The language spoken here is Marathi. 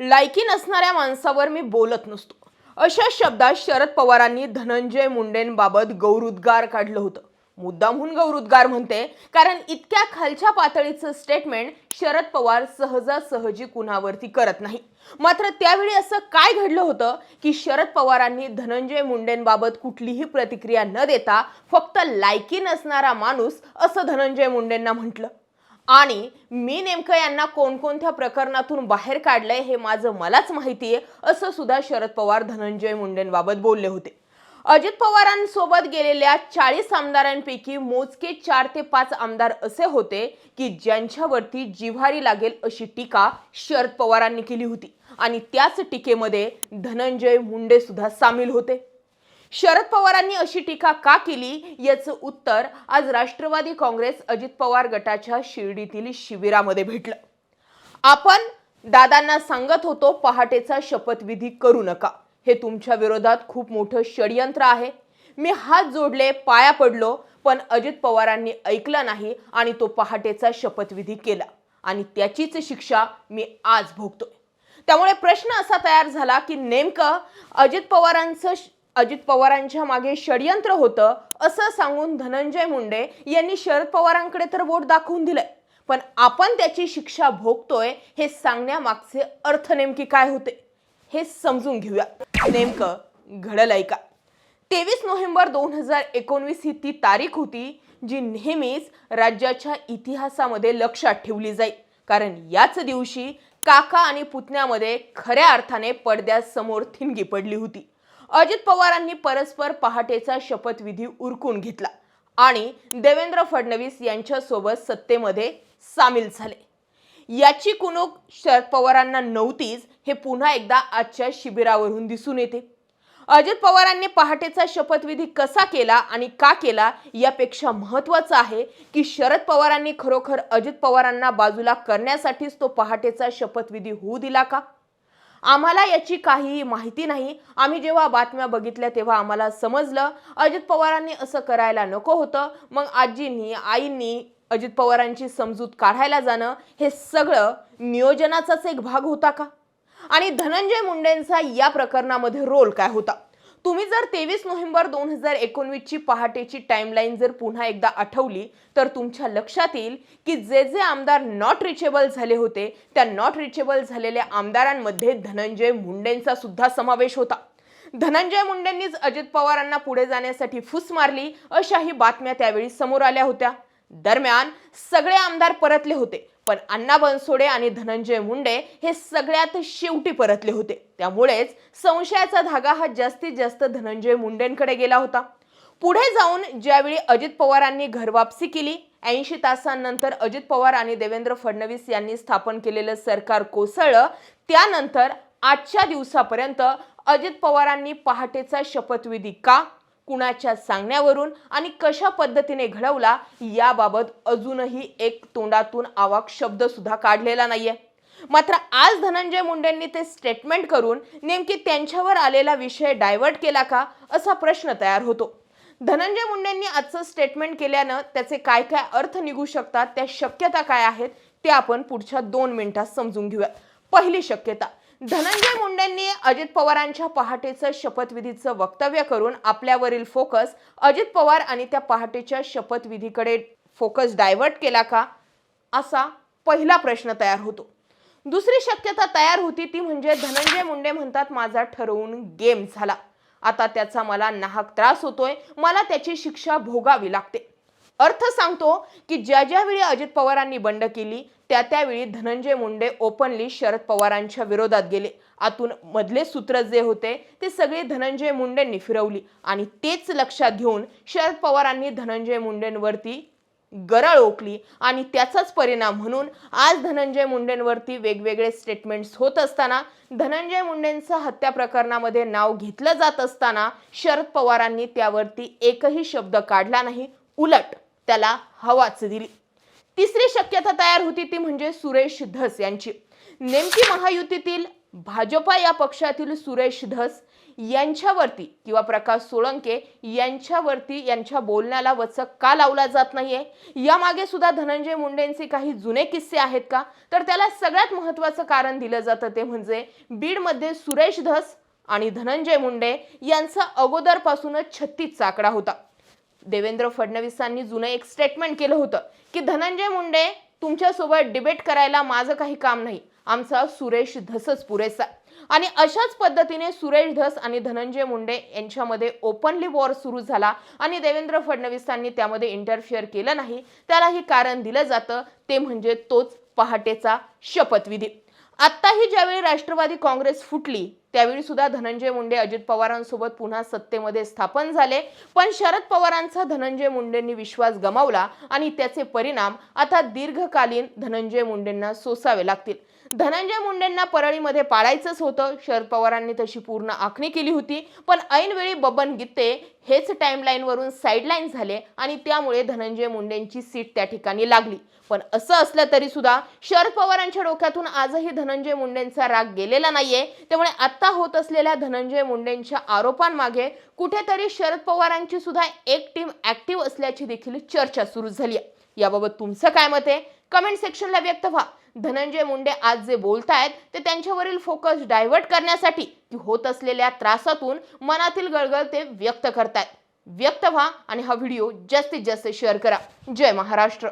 लायकी नसणाऱ्या माणसावर मी बोलत नसतो. अशा शब्दात शरद पवारांनी धनंजय मुंडेंबाबत गौरुद्गार काढलं होतं. मुद्दामहून गौरुद्गार म्हणते कारण इतक्या खालच्या पातळीचं स्टेटमेंट शरद पवार सहजासहजी कुणावरती करत नाही. मात्र त्यावेळी असं काय घडलं होतं की शरद पवारांनी धनंजय मुंडेंबाबत कुठलीही प्रतिक्रिया न देता फक्त लायकी नसणारा माणूस असं धनंजय मुंडेंना म्हटलं. आणि मी नेमकं यांना कोणकोणत्या प्रकरणातून बाहेर काढलंय हे माझं मलाच माहिती आहे असं सुद्धा शरद पवार धनंजय मुंडेंबाबत बोलले होते. अजित पवारांसोबत गेलेल्या चाळीस आमदारांपैकी मोजके चार ते पाच आमदार असे होते की ज्यांच्यावरती जिव्हारी लागेल अशी टीका शरद पवारांनी केली होती. आणि त्याच टीकेमध्ये धनंजय मुंडे सुद्धा सामील होते. शरद पवारांनी अशी टीका का केली याचं उत्तर आज राष्ट्रवादी काँग्रेस अजित पवार गटाच्या शिर्डीतील शिबिरामध्ये भेटलं. आपण दादांना सांगत होतो पहाटेचा शपथविधी करू नका. हे तुमच्या विरोधात खूप मोठं षडयंत्र आहे. मी हात जोडले पाया पडलो पण अजित पवारांनी ऐकलं नाही आणि तो पहाटेचा शपथविधी केला. आणि त्याचीच शिक्षा मी आज भोगतोय. त्यामुळे प्रश्न असा तयार झाला की नेमकं अजित पवारांचं अजित पवारांच्या मागे षडयंत्र होतं असं सांगून धनंजय मुंडे यांनी शरद पवारांकडे तर वोट दाखवून दिलंय. पण आपण त्याची शिक्षा भोगतोय हे सांगण्यामागचे अर्थ नेमकी काय होते हे समजून घेऊया. नेमकं घडलंय का? तेवीस नोव्हेंबर दोन हजार एकोणवीस ही ती तारीख होती जी नेहमीच राज्याच्या इतिहासामध्ये लक्षात ठेवली जाईल कारण याच दिवशी काका आणि पुतण्यामध्ये खऱ्या अर्थाने पडद्यासमोर थिणगी पडली होती. अजित पवारांनी परस्पर पहाटेचा शपथविधी उरकून घेतला आणि देवेंद्र फडणवीस यांच्यासोबत सत्तेमध्ये सामील झाले. याची कुणूक शरद पवारांना नव्हतीच हे पुन्हा एकदा आजच्या शिबिरावरून दिसून येते. अजित पवारांनी पहाटेचा शपथविधी कसा केला आणि का केला यापेक्षा महत्वाचं आहे की शरद पवारांनी खरोखर अजित पवारांना बाजूला करण्यासाठीच तो पहाटेचा शपथविधी होऊ दिला का? आम्हाला याची काहीही माहिती नाही. आम्ही जेव्हा बातम्या बघितल्या तेव्हा आम्हाला समजलं अजित पवारांनी असं करायला नको होतं. मग आजींनी आईंनी अजित पवारांची समजूत काढायला जाणं हे सगळं नियोजनाचाच एक भाग होता का? आणि धनंजय मुंडेंचा या प्रकरणामध्ये रोल काय होता? तुम्ही जर तेवीस नोव्हेंबर दोन हजार एकोणवीसची पहाटेची टाइमलाईन जर पुन्हा एकदा आठवली तर तुमच्या लक्षात येईल की जे जे आमदार नॉट रिचेबल झाले होते त्या नॉट रिचेबल झालेल्या आमदारांमध्ये धनंजय मुंडेंचा सुद्धा समावेश होता. धनंजय मुंडेंनीच अजित पवारांना पुढे जाण्यासाठी फुस मारली अशाही बातम्या त्यावेळी समोर आल्या होत्या. दरम्यान सगळे आमदार परतले होते. पण अण्णा बनसोडे आणि धनंजय मुंडे हे सगळ्यात शेवटी परतले होते. त्यामुळेच संशयाचा धागा हा जास्तीत जास्त धनंजय मुंडेंकडे गेला होता. पुढे जाऊन ज्यावेळी अजित पवारांनी घरवापसी केली ऐंशी तासांनंतर अजित पवार आणि देवेंद्र फडणवीस यांनी स्थापन केलेलं सरकार कोसळलं त्यानंतर आजच्या दिवसापर्यंत अजित पवारांनी पहाटेचा शपथविधी का? कुणाच्या सांगण्यावरून आणि कशा पद्धतीने घडवला याबाबत अजूनही एक तोंडातून आवाक शब्द सुद्धा काढलेला नाहीये. मात्र आज धनंजय मुंडेंनी ते स्टेटमेंट करून नेमकी त्यांच्यावर आलेला विषय डायव्हर्ट केला का असा प्रश्न तयार होतो. धनंजय मुंडेंनी आजचं स्टेटमेंट केल्यानं त्याचे काय काय अर्थ निघू शकतात त्या शक्यता काय आहेत ते आपण पुढच्या दोन मिनिटात समजून घेऊया. पहिली शक्यता धनंजय मुंडेंनी अजित पवारांच्या पहाटेचं शपथविधीचं वक्तव्य करून आपल्यावरील फोकस अजित पवार आणि त्या पहाटेच्या शपथविधीकडे फोकस डायव्हर्ट केला का? असा पहिला प्रश्न तयार होतो. दुसरी शक्यता तयार होती ती म्हणजे धनंजय मुंडे म्हणतात माझा ठरवून गेम झाला. आता त्याचा मला नाहक त्रास होतोय. मला त्याची शिक्षा भोगावी लागते. अर्थ सांगतो की ज्या ज्यावेळी अजित पवारांनी बंड केली त्या त्यावेळी धनंजय मुंडे ओपनली शरद पवारांच्या विरोधात गेले. आतून मधले सूत्र जे होते ते सगळे धनंजय मुंडेंनी फिरवली. आणि तेच लक्षात घेऊन शरद पवारांनी धनंजय मुंडेंवरती गरळ ओकली. आणि त्याचाच परिणाम म्हणून आज धनंजय मुंडेंवरती वेगवेगळे स्टेटमेंट्स होत असताना धनंजय मुंडेंचं हत्या प्रकरणामध्ये नाव घेतलं जात असताना शरद पवारांनी त्यावरती एकही शब्द काढला नाही. उलट त्याला हवाच दिली. तिसरी शक्यता तयार होती ती म्हणजे सुरेश धस यांची. नेमकी महायुतीतील भाजपा या पक्षातील सुरेश धस यांच्यावरती किंवा प्रकाश सोळंके यांच्यावरती यांच्या बोलण्याला वचक का लावला जात नाहीये? यामागे सुद्धा धनंजय मुंडेंचे काही जुने किस्से आहेत का? तर त्याला सगळ्यात महत्वाचं कारण दिलं जातं ते म्हणजे बीडमध्ये सुरेश धस आणि धनंजय मुंडे यांचा अगोदरपासूनच छत्तीस आकडा होता. देवेंद्र फडणवीसांनी जुनं एक स्टेटमेंट केलं होतं की धनंजय मुंडे तुमच्यासोबत डिबेट करायला माझं काही काम नाही. आमचा सुरेश धसच पुरेसा. आणि अशाच पद्धतीने सुरेश धस आणि धनंजय मुंडे यांच्यामध्ये ओपनली वॉर सुरू झाला आणि देवेंद्र फडणवीसांनी त्यामध्ये इंटरफिअर केलं नाही. त्यालाही कारण दिलं जातं. ते म्हणजे तोच पहाटेचा शपथविधी. आत्ताही ज्यावेळी राष्ट्रवादी काँग्रेस फुटली त्यावेळी सुद्धा धनंजय मुंडे अजित पवारांसोबत पुन्हा सत्तेमध्ये स्थापन झाले. पण शरद पवारांचा धनंजय मुंडेंनी विश्वास गमावला आणि त्याचे परिणाम आता दीर्घकालीन धनंजय मुंडेंना सोसावे लागतील. धनंजय मुंडेंना परळीमध्ये पाळायचंच होतं. शरद पवारांनी तशी पूर्ण आखणी केली होती. पण ऐनवेळी बबन गित्ते हेच टाईमलाईनवरून साईडलाईन झाले आणि त्यामुळे धनंजय मुंडेंची सीट त्या ठिकाणी लागली. पण असं असलं तरी सुद्धा शरद पवारांच्या डोक्यातून आजही धनंजय मुंडेंचा राग गेलेला नाहीये. त्यामुळे आता आता होत असलेल्या धनंजय मुंडेंच्या आरोपांमागे कुठेतरी शरद पवारांची सुद्धा एक टीम ऍक्टिव्ह असल्याची देखील चर्चा सुरू झाली आहे. याबाबत तुमचं काय मत आहे? कमेंट सेक्शनला व्यक्त व्हा. धनंजय मुंडे आज जे बोलतायत ते त्यांच्यावरील फोकस डायव्हर्ट करण्यासाठी की होत असलेल्या त्रासातून मनातील गळगळ ते व्यक्त करतायत. व्यक्त व्हा आणि हा व्हिडिओ जास्तीत जास्त शेअर करा. जय महाराष्ट्र.